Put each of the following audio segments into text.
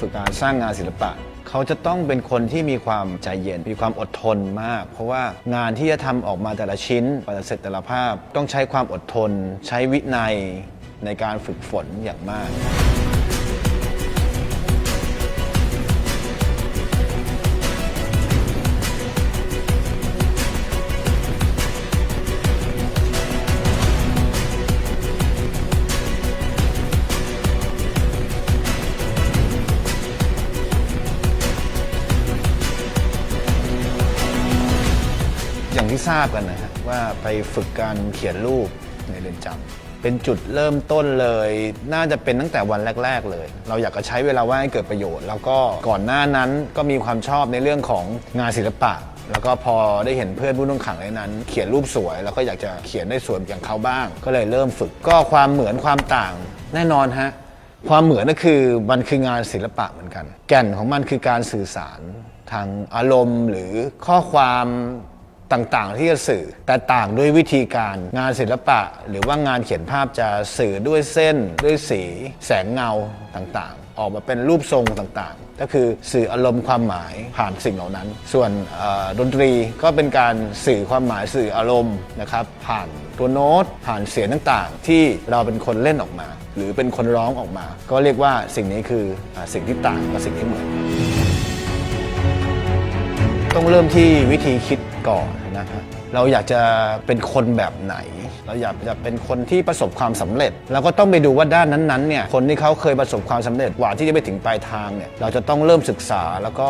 ฝึกงารสร้างงานศิลปะ เขาจะต้องเป็นคนที่มีความใจเย็น มีความอดทนมาก เพราะว่างานที่จะทำออกมาแต่ละชิ้นแต่ละเสร็จแต่ละภาพ ต้องใช้ความอดทน ใช้วินัยในการฝึกฝนอย่างมาก ที่ทราบกันนะฮะว่าไปฝึกการเขียนรูปในเรือนจำเป็นจุดเริ่มต้นเลย น่าจะเป็นตั้งแต่วันแรก ๆ เลย เราอยากจะใช้เวลาว่างให้เกิดประโยชน์ แล้วก็ก่อนหน้านั้นก็มีความชอบในเรื่องของงานศิลปะ แล้วก็พอได้เห็นเพื่อนผู้ต้องขังในนั้น เขียนรูปสวย แล้วก็อยากจะเขียนได้สวยอย่างเขาบ้าง ก็เลยเริ่มฝึกก็ความเหมือนความต่างแน่นอนฮะความเหมือนก็คือมันคืองานศิลปะเหมือนกัน แก่นของมันคือการสื่อสารทางอารมณ์หรือข้อความ ต่างๆ ที่จะสื่อ แต่ต่างด้วยวิธีการงานศิลปะ หรือว่างานเขียนภาพจะสื่อด้วยเส้น ด้วยสีแสงเงาต่างๆ ออกมาเป็นรูปทรงต่างๆ ก็คือสื่ออารมณ์ความหมายผ่านสิ่งเหล่านั้น ส่วนดนตรีก็เป็นการสื่อความหมายสื่ออารมณ์นะครับ ผ่านตัวโน้ตผ่านเสียงต่างๆ ที่เราเป็นคนเล่นออกมา หรือเป็นคนร้องออกมา ก็เรียกว่าสิ่งนี้คืออสิ่งที่ต่างกับสิ่งที่เหมือนต้องเริ่มที่วิธีคิด ก่อนนะฮะเราอยากจะเป็นคนแบบไหน เราอยากจะเป็นคนที่ประสบความสำเร็จ เราก็ต้องไปดูว่าด้านนั้นๆเนี่ยคนที่เขาเคยประสบความสำเร็จกว่าที่จะไปถึงปลายทางเนี่ยเราจะต้องเริ่มศึกษาแล้วก็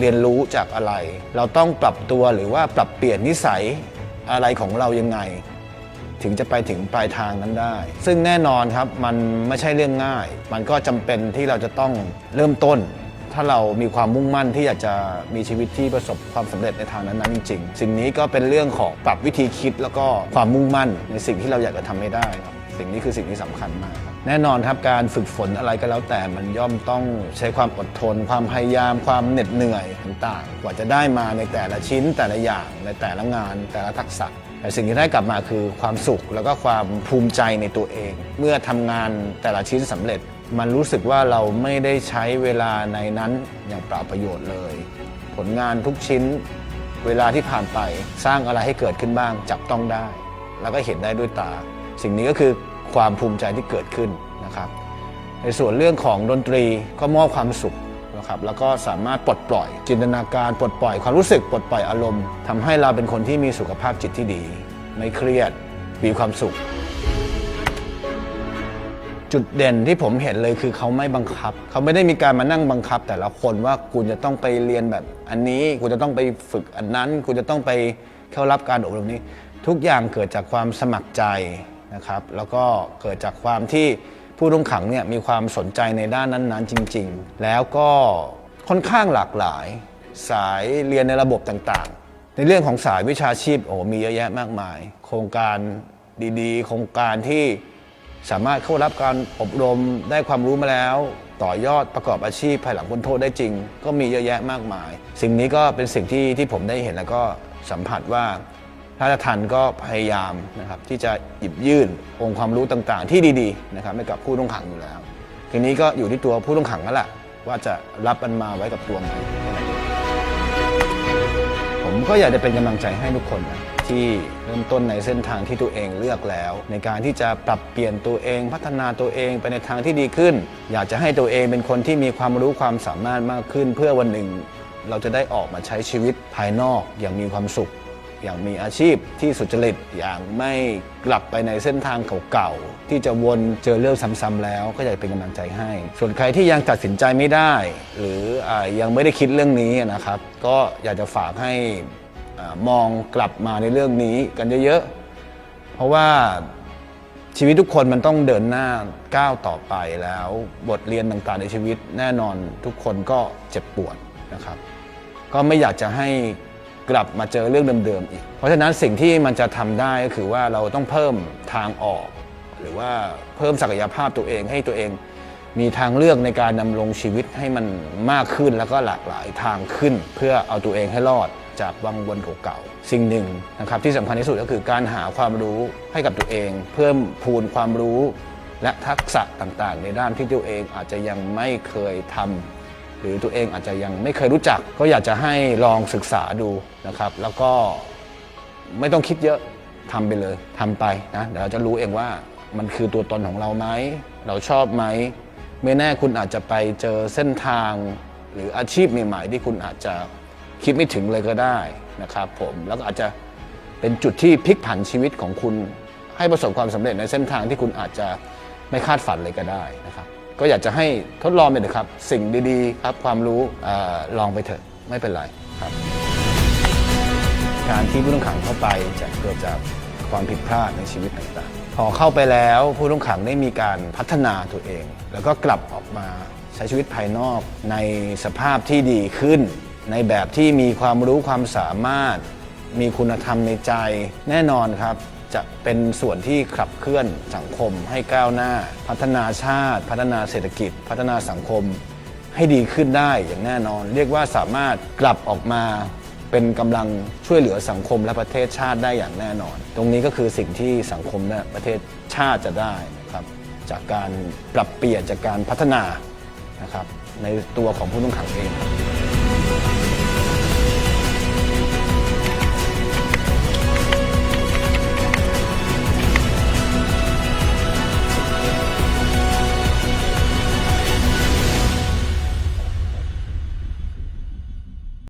เรียนรู้จากอะไร เราต้องปรับตัวหรือว่าปรับเปลี่ยนนิสัยอะไรของเรายังไง ถึงจะไปถึงปลายทางนั้นได้ ซึ่งแน่นอนครับมันไม่ใช่เรื่องง่าย มันก็จำเป็นที่เราจะต้องเริ่มต้น ถ้าเรามีความมุ่งมั่นที่อยากจะมีชีวิตที่ประสบความสำเร็จในทางนั้นๆจริงๆ สิ่งนี้ก็เป็นเรื่องของปรับวิธีคิดแล้วก็ความมุ่งมั่นในสิ่งที่เราอยากจะทำให้ได้ครับสิ่งนี้คือสิ่งที่สำคัญมากครับแน่นอนครับการฝึกฝนอะไรก็แล้วแต่มันย่อมต้องใช้ความอดทน ความพยายาม ความเหน็ดเหนื่อยต่างๆ กว่าจะได้มาในแต่ละชิ้นแต่ละอย่างในแต่ละงานแต่ละทักษะ แต่สิ่งที่ได้กลับมาคือความสุขแล้วก็ความภูมิใจในตัวเอง เมื่อทำงานแต่ละชิ้นสำเร็จ มันรู้สึกว่าเราไม่ได้ใช้เวลาในนั้นอย่างเปล่าประโยชน์เลย ผลงานทุกชิ้นเวลาที่ผ่านไปสร้างอะไรให้เกิดขึ้นบ้าง จับต้องได้ แล้วก็เห็นได้ด้วยตา สิ่งนี้ก็คือความภูมิใจที่เกิดขึ้นนะครับ ในส่วนเรื่องของดนตรีก็มอบความสุข นะครับแล้วก็สามารถปลดปล่อยจินตนาการปลดปล่อยความรู้สึกปลดปล่อยอารมณ์ทำให้เราเป็นคนที่มีสุขภาพจิตที่ดี ไม่เครียดมีความสุข จุดเด่นที่ผมเห็นเลยคือเขาไม่บังคับ เขาไม่ได้มีการมานั่งบังคับ แต่ละคนว่าคุณจะต้องไปเรียนแบบอันนี้คุณจะต้องไปฝึกอันนั้นคุณจะต้องไปเข้ารับการอบรมนี้ ทุกอย่างเกิดจากความสมัครใจนะครับ แล้วก็เกิดจากความที่ ผู้ต้องขังเนี่ยมีความสนใจในด้านนั้นๆ จริง ๆ แล้วก็ค่อนข้างหลากหลาย สายเรียนในระบบต่างๆ ในเรื่องของสายวิชาชีพโอ้มีเยอะแยะมากมาย โครงการดีๆ โครงการที่สามารถเข้ารับการอบรมได้ความรู้มาแล้ว ต่อยอดประกอบอาชีพภายหลังพ้นโทษได้จริง ก็มีเยอะแยะมากมาย สิ่งนี้ก็เป็นสิ่งที่ที่ผมได้เห็นแล้วก็สัมผัสว่า ราชทันก็พยายามนะครับที่จะหยิบยื่นองค์ความรู้ต่างๆ ที่ดีๆนะครับให้กับผู้ต้องขังอยู่แล้ว ทีนี้ก็อยู่ที่ตัวผู้ต้องขังนั่นแหละว่าจะรับมันมาไว้กับตัวไหมแค่นั้นเองผมก็อยากจะเป็นกำลังใจให้ทุกคนนะที่เริ่มต้นในเส้นทางที่ตัวเองเลือกแล้ว ในการที่จะปรับเปลี่ยนตัวเองพัฒนาตัวเองไปในทางที่ดีขึ้น อยากจะให้ตัวเองเป็นคนที่มีความรู้ความสามารถมากขึ้น เพื่อวันหนึ่ง เราจะได้ออกมาใช้ชีวิตภายนอกอย่างมีความสุข อย่างมีอาชีพที่สุจริตอย่างไม่กลับไปในเส้นทางเก่าๆที่จะวนเจอเรื่องซ้ำๆแล้วก็อยากเป็นกำลังใจให้ ส่วนใครที่ยังตัดสินใจไม่ได้ หรืออยังไม่ได้คิดเรื่องนี้นะครับ ก็อยากจะฝากให้อมองกลับมาในเรื่องนี้กันเยอะๆเพราะว่าชีวิตทุกคนมันต้องเดินหน้าก้าวต่อไปแล้ว บทเรียนต่างๆในชีวิตแน่นอนทุกคนก็เจ็บปวดนะครับ ก็ไม่อยากจะให้ กลับมาเจอเรื่องเดิมๆอีก เพราะฉะนั้นสิ่งที่มันจะทำได้ก็คือว่าเราต้องเพิ่มทางออก หรือว่าเพิ่มศักยภาพตัวเองให้ตัวเอง มีทางเลือกในการดำรงชีวิตให้มันมากขึ้นแล้วก็หลากหลายทางขึ้น เพื่อเอาตัวเองให้รอดจากวังวนเก่าๆสิ่งหนึ่งนะครับที่สำคัญที่สุดก็คือการหาความรู้ให้กับตัวเอง เพิ่มพูนความรู้และทักษะต่างๆ ในด้านที่ตัวเองอาจจะยังไม่เคยทำ หรือตัวเองอาจจะยังไม่เคยรู้จัก ก็อยากจะให้ลองศึกษาดูนะครับ แล้วก็ไม่ต้องคิดเยอะทำไปเลยทำไปนะเดี๋ยวเราจะรู้เองว่ามันคือตัวตนของเราไหมเราชอบไหมไม่แน่คุณอาจจะไปเจอเส้นทาง หรืออาชีพใหม่ๆที่คุณอาจจะคิดไม่ถึงเลยก็ได้นะครับผมแล้วก็อาจจะเป็นจุดที่พลิกผันชีวิตของคุณให้ประสบความสำเร็จในเส้นทางที่คุณอาจจะไม่คาดฝันเลยก็ได้นะครับ ก็อยากจะให้ทดลองไปเถอะครับ สิ่งดีๆ ครับความรู้อลองไปเถอะไม่เป็นไรครับ การที่ผู้ต้องขังเข้าไปจะเกิดจากความผิดพลาดในชีวิตต่างๆ พอเข้าไปแล้วผู้ต้องขังได้มีการพัฒนาตัวเอง แล้วก็กลับออกมาใช้ชีวิตภายนอกในสภาพที่ดีขึ้น ในแบบที่มีความรู้ความสามารถ มีคุณธรรมในใจแน่นอนครับ จะเป็นส่วนที่ขับเคลื่อนสังคมให้ก้าวหน้า พัฒนาชาติ พัฒนาเศรษฐกิจ พัฒนาสังคม ให้ดีขึ้นได้อย่างแน่นอน เรียกว่าสามารถกลับออกมาเป็นกำลังช่วยเหลือสังคมและประเทศชาติได้อย่างแน่นอน ตรงนี้ก็คือสิ่งที่สังคมและประเทศชาติจะได้นะครับจากการปรับเปลี่ยนจากการพัฒนานะครับในตัวของผู้ต้องขังเอง